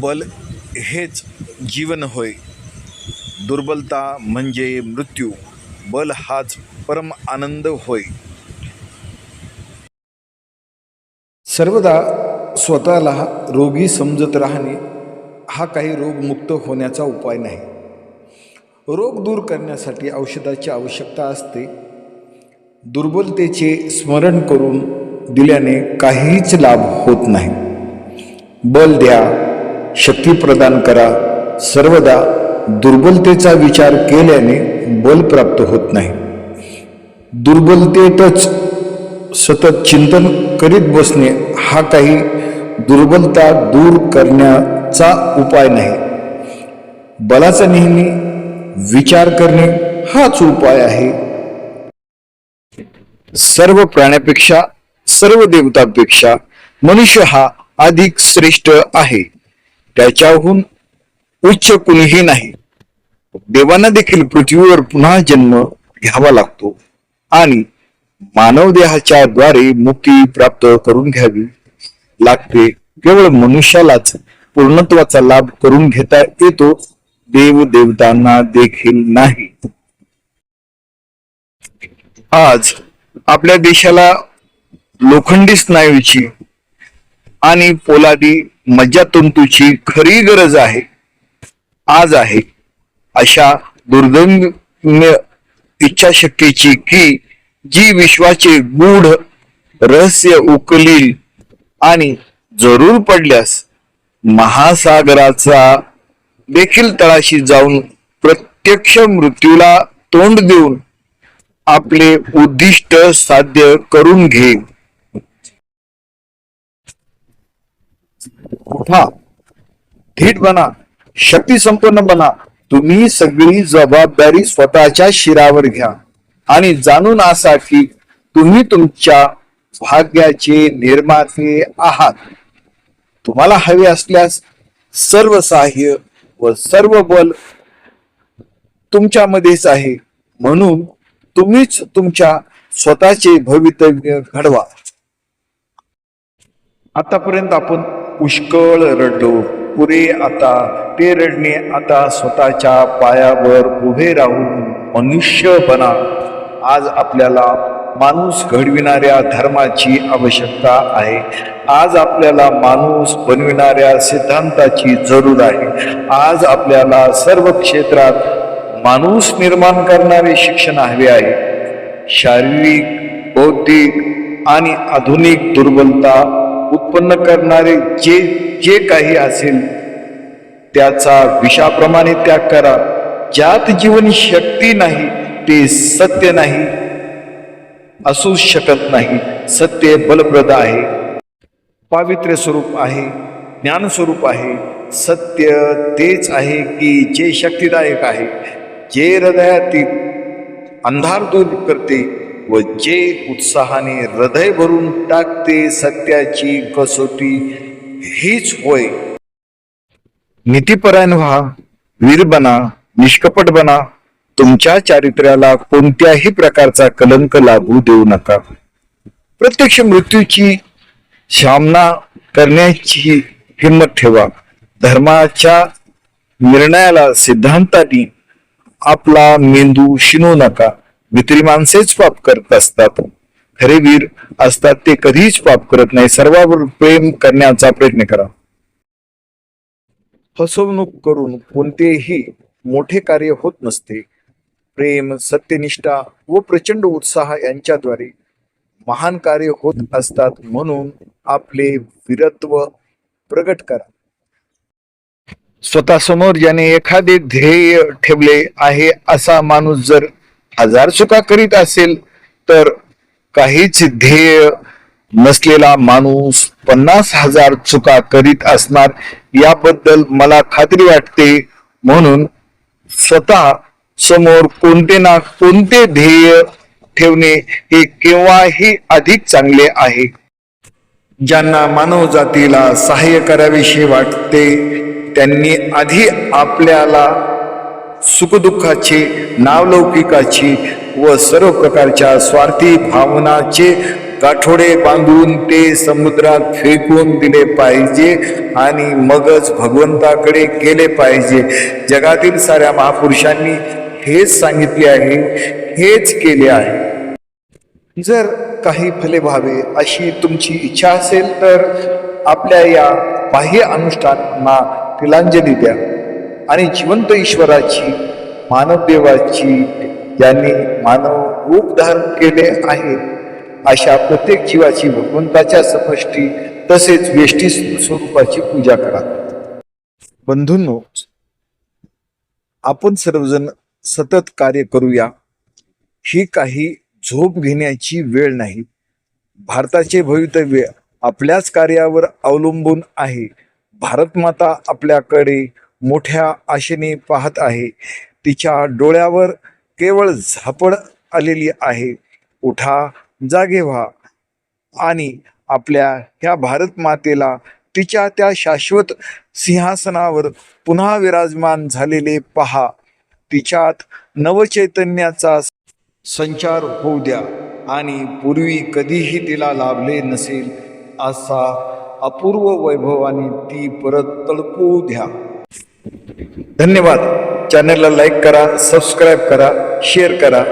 बल हेच जीवन होय. दुर्बलता म्हणजे मृत्यू बल हाच परम आनंद होय. सर्वदा स्वतःला रोगी समजत राहणे हा काही रोगमुक्त होण्याचा उपाय नाही. रोग दूर करण्यासाठी औषधाची आवश्यकता असते. दुर्बलतेचे स्मरण करून दिल्याने काहीच लाभ होत नाही. बल द्या शक्ती प्रदान करा. सर्वदा दुर्बलतेचा विचार केल्याने बल प्राप्त होत नाही. दुर्बलतेतच सतत चिंतन करीत बसणे हा काही दुर्बलता दूर करण्याचा उपाय नाही. बलाचा नेहमी विचार करणे हाच उपाय आहे. सर्व प्राण्यापेक्षा सर्व देवतांपेक्षा मनुष्य हा अधिक श्रेष्ठ आहे. त्याच्याहून उच्च कुणीही नाही. देवांना देखील पृथ्वीवर पुन्हा जन्म घ्यावा लागतो आणि मानव देहाच्या द्वारे मुक्ती प्राप्त करून घ्यावी लागते. केवळ मनुष्यालाच पूर्णत्वाचा लाभ करून घेता येतो देव देवतांना देखील नाही. आज आपल्या देशाला लोखंडी स्नायूची आणि पोलादी मज्जातंतूची खरी गरज आहे आज आहे अशा दुर्गम्य इच्छाशक्तीची की जी विश्वाचे गूढ रहस्य उकलील आणि जरूर पडल्यास महासागराचा देखील तळाशी जाऊन प्रत्यक्ष मृत्यूला तोंड देऊन आपले उद्दिष्ट साध्य करून घे उठा धीट बना शक्ती संपन्न बना. तुम्ही सगळी जबाबदारी स्वतःच्या शिरावर घ्या. आणि जाणून असा की तुम्ही तुमच्या भाग्याचे निर्माते आहात. तुम्हाला हवे असल्यास सर्व सहाय्य व सर्व बल तुमच्यामध्येच आहे. म्हणून तुम्हीच तुमच्या स्वतःचे भवितव्य घडवा. आतापर्यंत आपण पुष्कळ रडलो. पुरे आता ते रडणे आता स्वतःच्या पायावर उभे राहून मनुष्य बना आज आपल्याला माणूस घडविणाऱ्या धर्माची आवश्यकता आहे. आज आपल्याला माणूस बनविणाऱ्या सिद्धांताची जरूर आहे. आज आपल्याला सर्व क्षेत्रात माणूस निर्माण करणारे शिक्षण हवे आहे. शारीरिक बौद्धिक आणि आधुनिक दुर्बलता उत्पन्न करणारे जे जे काही असेल त्याचा विषाप्रमाणे त्याग करा. ज्यात जीवन शक्ती नाही ते सत्य नाही असू शकत नाही. सत्य बलप्रद आहे. पावित्र्य स्वरूप आहे ज्ञान स्वरूप आहे. सत्य तेच आहे की जे शक्तिदायक आहे. जे हृदयातील अंधार दूर करते व जे उत्साहाने हृदय भरून टाकते सत्याची कसोटी हीच होय. नीतीपरायण व्हा वीर बना निष्कपट बना तुमच्या चारित्र्याला कोणत्याही प्रकारचा कलंक लागू देऊ नका. प्रत्यक्ष मृत्यूची सामना करण्याची हिंमत ठेवा. धर्माच्या निर्णयाला सिद्धांतानी आपला मेंदू शिनू नका. भित्री माणसेच पाप करत असतात. खरे वीर असतात ते कधीच पाप करत नाही. सर्वावर प्रेम करण्याचा प्रयत्न करा. फसवणूक करून कोणतेही मोठे कार्य होत नसते. प्रेम सत्यनिष्ठा व प्रचंड उत्साह यांच्याद्वारे महान कार्य होत असतात म्हणून आपले वीरत्व प्रगट करा. स्वतःसमोर ज्याने एखादे ध्येय ठेवले आहे असा माणूस जर हजार चुका करीत असेल तर काहीच ध्येय नसलेला माणूस पन्नास हजार चुका करीत असणार याबद्दल मला खात्री वाटते. म्हणून स्वतः समोर कोणते ना कोणते ध्येय ठेवणे हे केव्हाही अधिक चांगले आहे. ज्यांना मानव जातीला सहाय्य कराविषयी वाटते त्यांनी आधी आपल्याला सुखदुःखाची नावलौकिकाची व सर्व प्रकारच्या स्वार्थी भावनाचे गाठोडे बांधून ते समुद्रात फेकून दिले पाहिजे आणि मगच भगवंताकडे गेले पाहिजे. जगातील साऱ्या महापुरुषांनी हेच सांगितले आहे हेच केले आहे. जर काही फले व्हावे अशी तुमची इच्छा असेल तर आपल्या या बाह्य अनुष्ठानांना तिलांजली द्या. आणि जिवंत ईश्वराची मानवदेवाची त्यांनी मानव रूप धारण केले आहे अशा प्रत्येक जीवाची भगवंताच्या समष्टी तसेच वेष्टी स्वरूपाची पूजा करा. बंधूंनो आपण सर्वजण सतत कार्य करूया. ही काही झोप घेण्याची वेळ नाही. भारताचे भवितव्य आपल्याच कार्यावर अवलंबून आहे. भारत माता आपल्याकडे मोठ्या आशेने पाहत आहे. तिच्या डोळ्यावर केवळ झापड आलेली आहे. उठा जागे व्हा. आणि आपल्या ह्या भारत मातेला तिच्या त्या शाश्वत सिंहासनावर पुन्हा विराजमान झालेले पहा. तिच्यात नवचैतन्याचा संचार होऊ द्या आणि पूर्वी कधीही तिला लाभले नसेल असा अपूर्व वैभवाने ती परत तळपू द्या. धन्यवाद. चॅनलला लाईक करा सबस्क्राईब करा शेअर करा.